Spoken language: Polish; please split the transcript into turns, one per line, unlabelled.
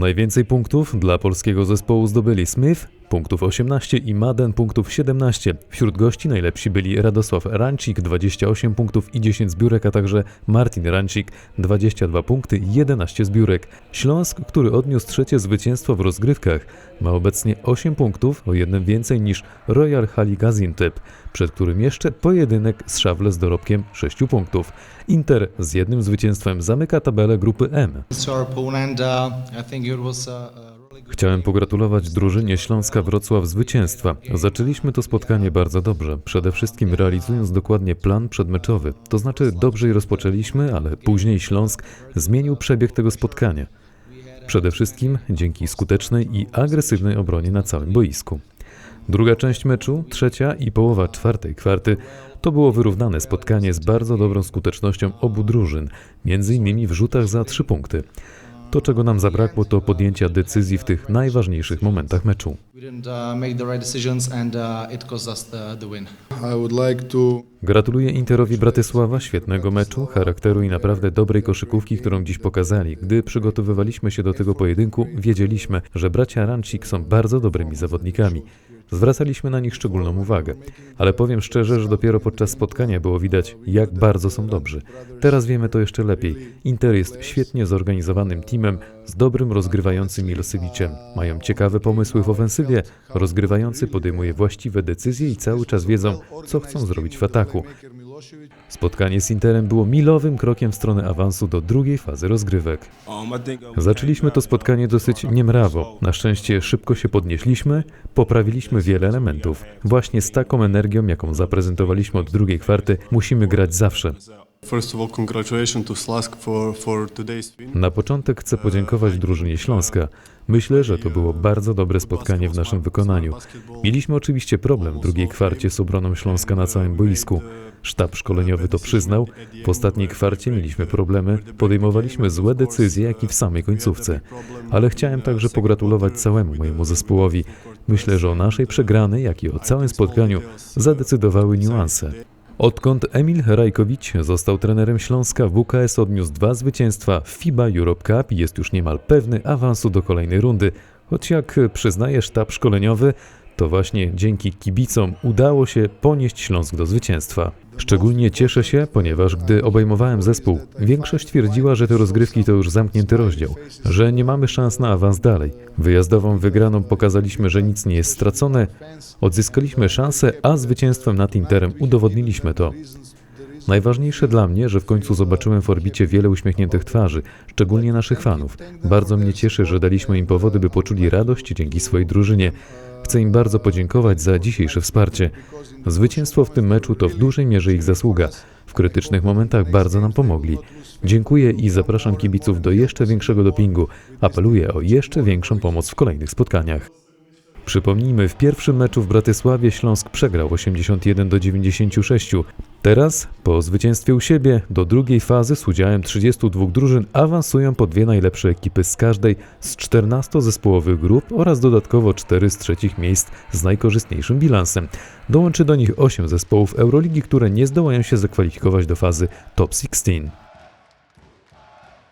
Najwięcej punktów dla polskiego zespołu zdobyli Smith, punktów 18 i Madden, punktów 17. Wśród gości najlepsi byli Radosław Rancik, 28 punktów i 10 zbiórek, a także Martin Rancik, 22 punkty i 11 zbiórek. Śląsk, który odniósł trzecie zwycięstwo w rozgrywkach, ma obecnie 8 punktów, o jednym więcej niż Royal Hali Gaziantep, przed którym jeszcze pojedynek z Szawle z dorobkiem 6 punktów. Inter z jednym zwycięstwem zamyka tabelę grupy M. Chciałem pogratulować drużynie Śląska Wrocław zwycięstwa. Zaczęliśmy to spotkanie bardzo dobrze, przede wszystkim realizując dokładnie plan przedmeczowy. To znaczy dobrze je rozpoczęliśmy, ale później Śląsk zmienił przebieg tego spotkania. Przede wszystkim dzięki skutecznej i agresywnej obronie na całym boisku. Druga część meczu, trzecia i połowa czwartej kwarty, to było wyrównane spotkanie z bardzo dobrą skutecznością obu drużyn, między innymi w rzutach za trzy punkty. To, czego nam zabrakło, to podjęcia decyzji w tych najważniejszych momentach meczu.
Uh, uh,
Gratuluję Interowi Bratysława świetnego meczu, charakteru i naprawdę dobrej koszykówki, którą dziś pokazali. Gdy przygotowywaliśmy się do tego pojedynku, wiedzieliśmy, że bracia Rancik są bardzo dobrymi zawodnikami. Zwracaliśmy na nich szczególną uwagę. Ale powiem szczerze, że dopiero podczas spotkania było widać, jak bardzo są dobrzy. Teraz wiemy to jeszcze lepiej. Inter jest świetnie zorganizowanym teamem z dobrym rozgrywającym Milosewiciem. Mają ciekawe pomysły w ofensywie, rozgrywający podejmuje właściwe decyzje i cały czas wiedzą, co chcą zrobić w ataku. Spotkanie z Interem było milowym krokiem w stronę awansu do drugiej fazy rozgrywek. Zaczęliśmy to spotkanie dosyć niemrawo. Na szczęście szybko się podnieśliśmy, poprawiliśmy wiele elementów. Właśnie z taką energią, jaką zaprezentowaliśmy od drugiej kwarty, musimy grać zawsze. Na początek chcę podziękować drużynie Śląska. Myślę, że to było bardzo dobre spotkanie w naszym wykonaniu. Mieliśmy oczywiście problem w drugiej kwarcie z obroną Śląska na całym boisku. Sztab szkoleniowy to przyznał. W ostatniej kwarcie mieliśmy problemy, podejmowaliśmy złe decyzje, jak i w samej końcówce. Ale chciałem także pogratulować całemu mojemu zespołowi. Myślę, że o naszej przegranej, jak i o całym spotkaniu zadecydowały niuanse. Odkąd Emil Rajkowicz został trenerem Śląska, WKS odniósł dwa zwycięstwa w FIBA Europe Cup i jest już niemal pewny awansu do kolejnej rundy. Choć jak przyznaje sztab szkoleniowy, to właśnie dzięki kibicom udało się ponieść Śląsk do zwycięstwa. Szczególnie cieszę się, ponieważ gdy obejmowałem zespół, większość twierdziła, że te rozgrywki to już zamknięty rozdział, że nie mamy szans na awans dalej. Wyjazdową wygraną pokazaliśmy, że nic nie jest stracone, odzyskaliśmy szansę, a zwycięstwem nad Interem udowodniliśmy to. Najważniejsze dla mnie, że w końcu zobaczyłem w orbicie wiele uśmiechniętych twarzy, szczególnie naszych fanów. Bardzo mnie cieszy, że daliśmy im powody, by poczuli radość dzięki swojej drużynie. Chcę im bardzo podziękować za dzisiejsze wsparcie. Zwycięstwo w tym meczu to w dużej mierze ich zasługa. W krytycznych momentach bardzo nam pomogli. Dziękuję i zapraszam kibiców do jeszcze większego dopingu. Apeluję o jeszcze większą pomoc w kolejnych spotkaniach. Przypomnijmy, w pierwszym meczu w Bratysławie Śląsk przegrał 81 do 96. Teraz, po zwycięstwie u siebie, do drugiej fazy z udziałem 32 drużyn awansują po dwie najlepsze ekipy z każdej z 14 zespołowych grup oraz dodatkowo 4 z trzecich miejsc z najkorzystniejszym bilansem. Dołączy do nich 8 zespołów Euroligi, które nie zdołają się zakwalifikować do fazy Top 16.